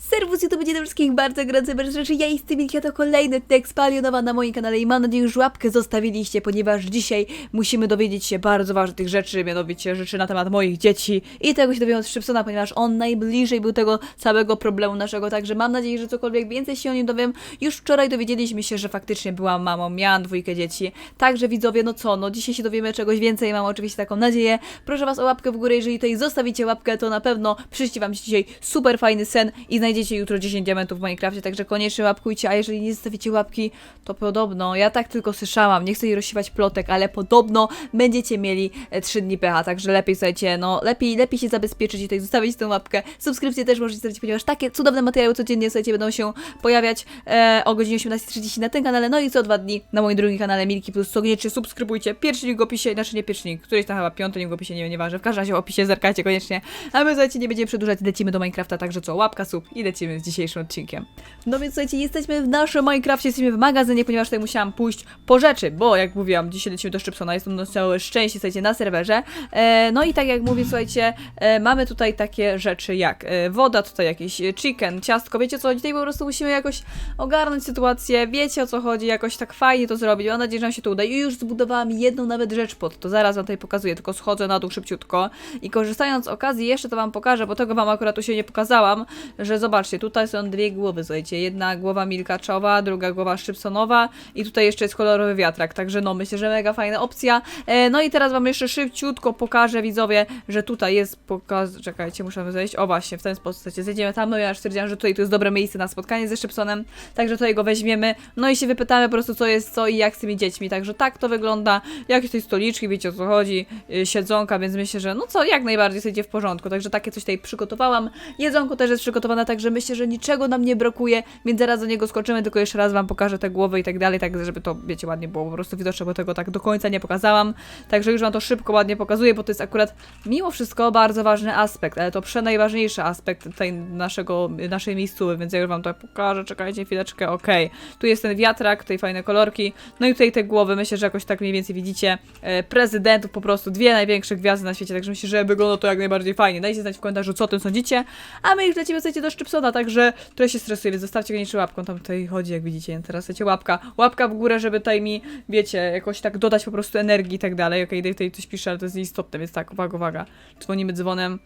Serwus YouTube, dzień dobry wszystkich, bardzo gorąco bez rzeczy. Ja jestem Milka, to kolejny tekst palionowa na moim kanale i mam nadzieję, że łapkę zostawiliście, ponieważ dzisiaj musimy dowiedzieć się bardzo ważnych rzeczy, mianowicie rzeczy na temat moich dzieci i tego się dowiemy od Szybsona, ponieważ on najbliżej był tego całego problemu naszego, także mam nadzieję, że cokolwiek więcej się o nim dowiem. Już wczoraj dowiedzieliśmy się, że faktycznie byłam mamą, miałam dwójkę dzieci, także widzowie, no co, no dzisiaj się dowiemy czegoś więcej, mam oczywiście taką nadzieję. Proszę Was o łapkę w górę, jeżeli tutaj zostawicie łapkę, to na pewno przyjdzie Wam dzisiaj super fajny sen i znajdziecie jutro 10 diamentów w Minecrafcie, także koniecznie łapkujcie, a jeżeli nie zostawicie łapki, to podobno, ja tak tylko słyszałam, nie chcę jej rozsiewać plotek, ale podobno będziecie mieli e, 3 dni PH, także lepiej słuchajcie, no lepiej, lepiej się zabezpieczyć i tutaj zostawić tę łapkę. Subskrypcję też możecie zrobić, ponieważ takie cudowne materiały codziennie, słuchajcie, będą się pojawiać e, o godzinie 18.30 na tym kanale, no i co dwa dni na moim drugim kanale Milki Plus, co koniecznie subskrybujcie. Pierwszy link w opisie, znaczy nie pierwszy link, któryś tam chyba piąty link w opisie, nie wiem, nieważne, w każdym razie w opisie zerkajcie koniecznie, a my słuchajcie, nie będziemy przedłużać, lecimy do Minecrafta, także co, łapka, sub i lecimy z dzisiejszym odcinkiem. No więc słuchajcie, jesteśmy w naszym Minecrafcie, jesteśmy w magazynie, ponieważ tutaj musiałam pójść po rzeczy, bo jak mówiłam, dzisiaj lecimy do Szczypsona, jest to całe szczęście, słuchajcie, na serwerze. E, no i tak jak mówię, słuchajcie, e, mamy tutaj takie rzeczy jak e, woda, tutaj jakiś e, chicken, ciastko, wiecie co tutaj po prostu musimy jakoś ogarnąć sytuację, wiecie o co chodzi, jakoś tak fajnie to zrobić, mam nadzieję, że nam się to uda. I już zbudowałam jedną nawet rzecz pod to, zaraz wam tutaj pokazuję, tylko schodzę na dół szybciutko. I korzystając z okazji jeszcze to wam pokażę, bo tego wam akurat tu się nie pokazałam, że zobaczcie, tutaj są dwie głowy, słuchajcie, jedna głowa milkaczowa, druga głowa szybsonowa i tutaj jeszcze jest kolorowy wiatrak, także no myślę, że mega fajna opcja. E, no i teraz wam jeszcze szybciutko pokażę widzowie, że tutaj jest pokaz... czekajcie, muszę zejść, o właśnie, w ten sposób, słuchajcie, zejdziemy tam, no ja już stwierdziłam, że tutaj to jest dobre miejsce na spotkanie ze Szybsonem, także tutaj go weźmiemy, no i się wypytamy po prostu co jest co i jak z tymi dziećmi, także tak to wygląda, jakieś tutaj stoliczki, wiecie o co chodzi, yy, siedzonka, więc myślę, że no co, jak najbardziej idzie w porządku, także takie coś tutaj przygotowałam, jedzonko też jest przygotowane, także myślę, że niczego nam nie brakuje, więc zaraz do niego skoczymy, tylko jeszcze raz wam pokażę te głowy i tak dalej, tak żeby to, wiecie, ładnie było po prostu widoczne, bo tego tak do końca nie pokazałam, także już wam to szybko, ładnie pokazuję, bo to jest akurat mimo wszystko bardzo ważny aspekt, ale to przenajważniejszy aspekt tej naszego, naszej miejscowy, więc ja już wam to pokażę, czekajcie chwileczkę, okej. Tu jest ten wiatrak, tutaj fajne kolorki, no i tutaj te głowy, myślę, że jakoś tak mniej więcej widzicie, e, prezydentów po prostu, dwie największe gwiazdy na świecie, także myślę, że wygląda to jak najbardziej fajnie. Dajcie znać w komentarzu, co o tym sądzicie, a my już lecimy, słuchajcie, do Szczypsona, także tutaj się stresuję, więc zostawcie koniecznie łapką, tam tutaj chodzi, jak widzicie, teraz słuchajcie, łapka, łapka w górę, żeby tutaj mi, wiecie, jakoś tak dodać po prostu energii i tak dalej, okej, Dave tutaj coś pisze, ale to jest nieistotne, więc tak, uwaga, uwaga, dzwonimy dzwonem,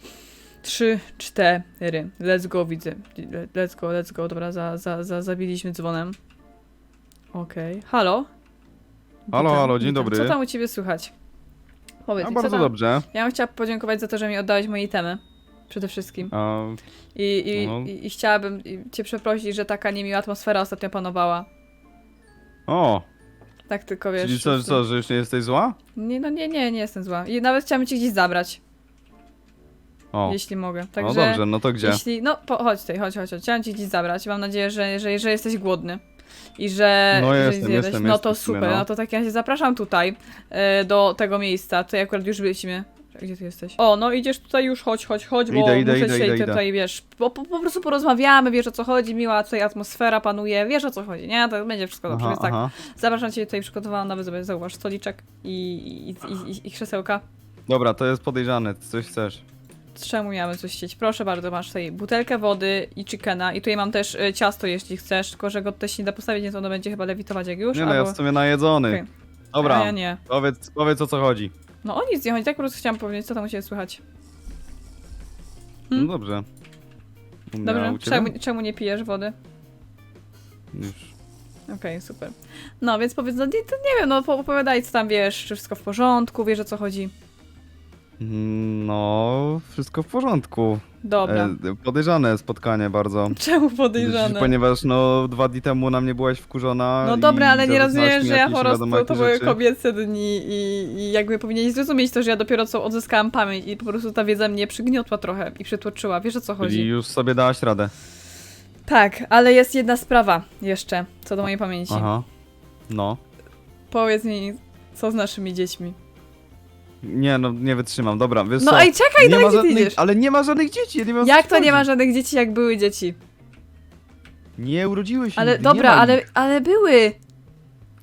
Trzy, cztery. Let's go, widzę. Let's go, let's go. Dobra, za, za, za, zabiliśmy dzwonem. Okej. Halo? Halo, halo, dzień witam. dobry. Co tam u ciebie słychać? Powiedz A co bardzo tam? dobrze. Ja bym chciała podziękować za to, że mi oddałeś moje itemy. Przede wszystkim. A, I, i, No. i, i chciałabym cię przeprosić, że taka niemiła atmosfera ostatnio panowała. o, Tak tylko wiesz. czyli co, co, że już nie jesteś zła? Nie, no nie, nie, nie jestem zła. I nawet chciałabym cię gdzieś zabrać, O, jeśli mogę. no Także... dobrze, no to gdzie? Jeśli, no, po, chodź tutaj, chodź, chodź, chodź. Chciałam ci gdzieś zabrać. Mam nadzieję, że, że, że jesteś głodny. I że. No że jestem, jestem, No to jestem super. no. No to tak ja cię zapraszam tutaj e, do tego miejsca. Tutaj akurat już byliśmy. Gdzie ty jesteś? O, no idziesz tutaj już, chodź, chodź, chodź, bo Idę, idę, muszę idę, dzisiaj idę, idę. tutaj, wiesz, po, po, po prostu porozmawiamy, wiesz o co chodzi, miła tutaj atmosfera panuje, wiesz o co chodzi, nie? To będzie wszystko dobrze, Aha, więc tak. aha. Zapraszam cię tutaj, przygotowałam nawet sobie, zauważ, stoliczek i, i, i, i, i krzesełka. Dobra, to jest podejrzane, ty coś chcesz. Czemu miałem coś chcieć? Proszę bardzo, masz tutaj butelkę wody i chickena i tutaj mam też y, ciasto, jeśli chcesz, tylko że go też nie da postawić, więc ono będzie chyba lewitować jak już, Nie no, ja albo... sumie najedzony. Okej. Dobra, A ja nie. powiedz, powiedz o co chodzi. No o nic nie chodzi, tak po prostu chciałam powiedzieć, co tam u Ciebie słychać. Hmm? No dobrze. U mnie, a Dobrze, u ciebie? czemu, czemu nie pijesz wody? Już. Okej, super. No, więc powiedz, no nie, to nie wiem, no po- opowiadaj, co tam wiesz, czy wszystko w porządku, wiesz o co chodzi. No, wszystko w porządku. Dobra. E, podejrzane spotkanie bardzo. Czemu podejrzane? Ponieważ no dwa dni temu na mnie byłaś wkurzona. No i dobra, ale nie rozumiesz, mi że ja jakieś po wiadomo prostu to jakie były rzeczy. kobiece dni i, i jakby powinieneś zrozumieć to, że ja dopiero co odzyskałam pamięć i po prostu ta wiedza mnie przygniotła trochę i przytłoczyła. Wiesz o co chodzi? Czyli już sobie dałaś radę. Tak, ale jest jedna sprawa jeszcze, co do mojej pamięci. Aha. No. Powiedz mi, co z naszymi dziećmi. Nie, no nie wytrzymam, dobra, wiesz No co? ej, czekaj, nie dalej ma gdzie ty żadnych, idziesz? Ale nie ma żadnych dzieci, ja nie co Jak to nie ma żadnych dzieci, jak były dzieci? Nie urodziły się Ale nigdy, dobra, nie ma ale, ale były.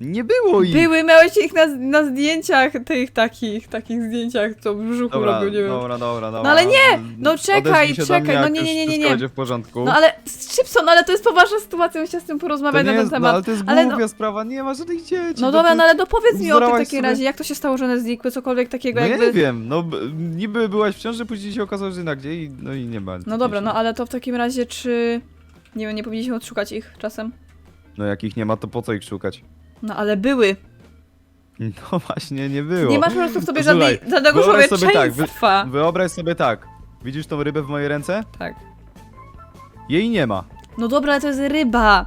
Nie było ich! Były, miałeś ich na, na zdjęciach, tych takich, takich zdjęciach, co w brzuchu Dobra, robił, nie wiem. dobra, dobra, dobra. No ale nie! No Odezwij czekaj, się do czekaj, mnie, no jak nie, nie, nie, nie, wszystko nie. będzie w porządku. No ale, Szybson, ale to jest poważna sytuacja, musiałam z tym to porozmawiać nie na ten jest, no, temat. ale to jest Ale głupia no- sprawa, nie ma żadnych dzieci. No dobra, ty- no ale dopowiedz mi o tym w zdołałaś takim sobie- razie, jak to się stało, że one znikły, cokolwiek takiego No ja jakby... nie wiem, no b- niby byłaś w ciąży, później się okazało, że na gdzie i no i nie ma. No dobra, no ale to w takim razie czy... Nie wiem, nie powinniśmy odszukać ich czasem? No jak ich nie ma, to po co ich szukać? No ale były. No właśnie, nie było. Nie masz po prostu w sobie Słuchaj, żadnej, żadnego wyobraź sobie tak, wy- człowieczeństwa. Wyobraź sobie tak, widzisz tą rybę w mojej ręce? Tak. Jej nie ma. No dobra, ale to jest ryba.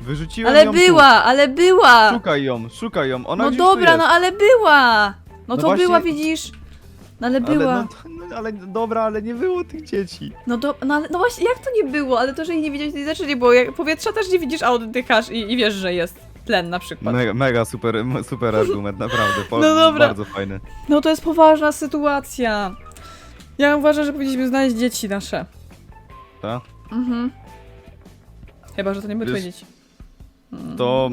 Wyrzuciłem Ale ją była, ale Tu. była. Szukaj ją, szukaj ją, ona No gdzieś tu dobra, jest. no ale była. No No to właśnie- była, widzisz? No ale Ale, była. no, to- no, ale dobra, ale nie było tych dzieci. No, do, no, ale, no właśnie, jak to nie było? Ale to, że jej nie widziałeś, to nie znaczy nie było. Jak powietrza też nie widzisz, a oddychasz i, i wiesz, że jest tlen na przykład. Mega, mega super, super argument, naprawdę. Po, No dobra. Bardzo fajny. No to jest poważna sytuacja. Ja uważam, że powinniśmy znaleźć dzieci nasze. Tak? Mhm. Chyba, że to nie były Wiesz- dzieci. To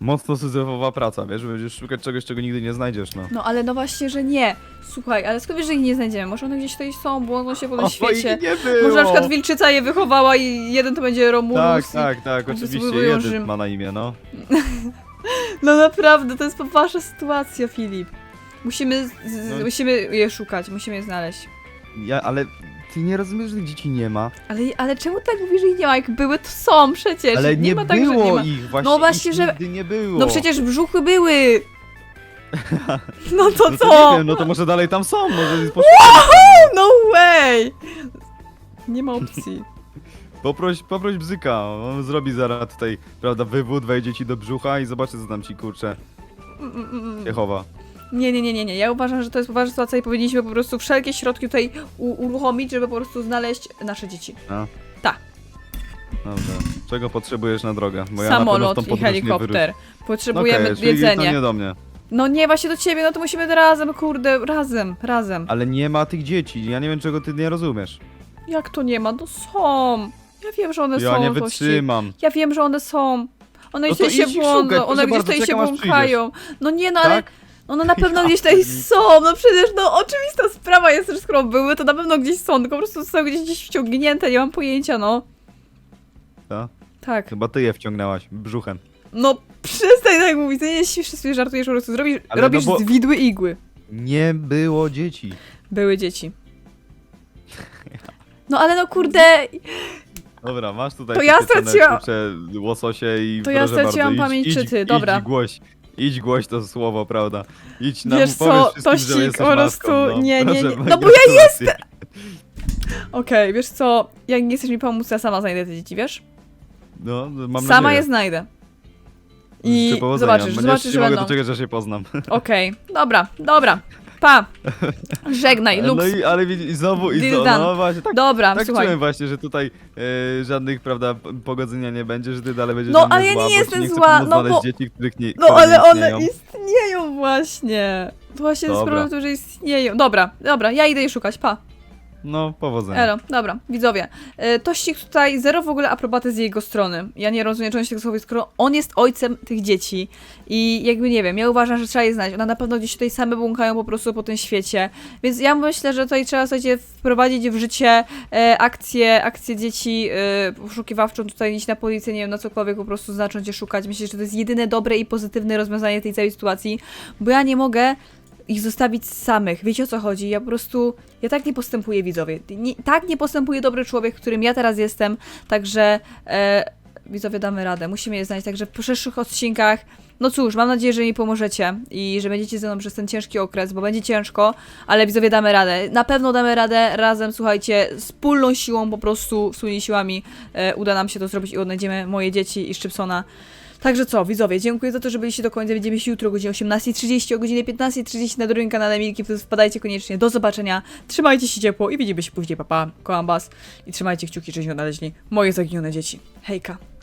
mocno syzyfowa praca, wiesz, będziesz szukać czegoś, czego nigdy nie znajdziesz, no. No ale no właśnie, że nie. Słuchaj, ale skąd wiesz, że ich nie znajdziemy? Może one gdzieś tutaj są, błądzą się po tym O, świecie. ich nie było! Może na przykład wilczyca je wychowała i jeden to będzie Romulus. Tak, i- tak, tak, oczywiście, jeden Rzym. ma na imię, no. No naprawdę, to jest poważna sytuacja, Filip. Musimy, z, z, No. musimy je szukać, musimy je znaleźć. Ja, ale ty nie rozumiesz, że tych dzieci nie ma. Ale, ale czemu tak mówisz, że ich nie ma? Jak były, to są przecież. Ale nie, ma tak, że było nie ma. ich, właśnie No właśnie, ich że- nigdy nie było. No przecież brzuchy były! No to no co? nie wiem, no to może dalej tam są, może. No way! Nie ma opcji. Poproś, poproś bzyka, on zrobi zaraz tutaj, prawda, wywód, wejdzie ci do brzucha i zobaczy, co tam ci, kurczę, Mm, mm, mm. się chowa. Nie, nie, nie, nie, nie. Ja uważam, że to jest poważna sytuacja i powinniśmy po prostu wszelkie środki tutaj uruchomić, żeby po prostu znaleźć nasze dzieci. No. Tak. Dobra. Czego potrzebujesz na drogę? Bo ja na Samolot tą i nie helikopter. Potrzebujemy Okej, czyli to jedzenie. nie do mnie. No nie, właśnie do ciebie, no to musimy razem, kurde, razem, razem. Ale nie ma tych dzieci, ja nie wiem, czego ty nie rozumiesz. Jak to nie ma? No są. Ja wiem, że one Ja są. nie Tości. wytrzymam. Ja wiem, że one są. One No gdzieś się błądzą, one gdzieś tutaj się błąkają. No nie, no ale Tak? no one na pewno gdzieś tutaj są. No przecież, no oczywista sprawa jest, że skoro były, to na pewno gdzieś są, tylko po prostu są gdzieś, gdzieś wciągnięte, nie mam pojęcia, no. Ta? Tak. Chyba ty je wciągnęłaś brzuchem. No przestań tak mówić, nie śmiesz sobie żartujesz, po prostu zrobisz, Ale robisz no bo- z widły igły. Nie było dzieci. Były dzieci. No ale no kurde, Dobra, masz tutaj To ja wypieczone, straciłam- łososie i To ja proszę straciłam bardzo, pamięć, idź, czy idź, ty, dobra. Idź głoś, idź głoś to słowo, prawda? Idź nam, Wiesz powiedz co, wszystkim, że Tościk, jesteś po prostu matką, no. nie, nie, Proszę, nie. No bo ja jestem! okej, wiesz co, jak nie chcesz mi pomóc, ja sama znajdę te dzieci, wiesz? No, mam Sama nadzieję. je znajdę. Życzę I powodzenia. zobaczysz, Bo zobaczysz, nie, że nie mogę będą. doczekać, że się poznam. Okej, dobra, dobra. Pa. Żegnaj, No Lux. i, ale widz- i znowu, i Deal znowu, done. no właśnie, tak, Dobra, tak słuchaj. czułem właśnie, że tutaj e, żadnych, prawda, p- pogodzenia nie będzie, że ty dalej będziesz No, na mnie ale ja zła, nie bo ci jestem nie chcę zła, pomóc no znaleźć bo- dzieci, których nie, No które nie ale one istnieją. istnieją właśnie. To właśnie jest Dobra. problem, że istnieją. Dobra, dobra, ja idę je szukać, pa. No, powodzenia. Elo, dobra, widzowie. E, Tościk tutaj zero w ogóle aprobaty z jego strony. Ja nie rozumiem, się tego słowa, skoro on jest ojcem tych dzieci. I jakby nie wiem, ja uważam, że trzeba je znaleźć. One na pewno gdzieś tutaj same błąkają po prostu po tym świecie. Więc ja myślę, że tutaj trzeba słuchajcie, wprowadzić w życie e, akcję, akcję dzieci e, poszukiwawczą, tutaj iść na policję, nie wiem, na cokolwiek, po prostu zacząć je szukać. Myślę, że to jest jedyne dobre i pozytywne rozwiązanie tej całej sytuacji, bo ja nie mogę ich zostawić samych. Wiecie o co chodzi? Ja po prostu. Ja tak nie postępuję, widzowie. Nie, tak nie postępuje dobry człowiek, którym ja teraz jestem. Także. E, widzowie, damy radę. Musimy je znaleźć. Także w przyszłych odcinkach. No cóż, mam nadzieję, że mi pomożecie i że będziecie ze mną przez ten ciężki okres, bo będzie ciężko, ale widzowie damy radę. Na pewno damy radę razem, słuchajcie, wspólną siłą, po prostu wspólnymi siłami e, uda nam się to zrobić i odnajdziemy moje dzieci i Szczypsona. Także co, widzowie, dziękuję za to, że byliście do końca. Widzimy się jutro o godzinie 18.30, o godzinie 15.30 na drugim kanale Milki, więc wpadajcie koniecznie. Do zobaczenia, trzymajcie się ciepło i widzimy się później, papa, kocham was i trzymajcie kciuki, żeśmy odnaleźli moje zaginione dzieci. Hejka!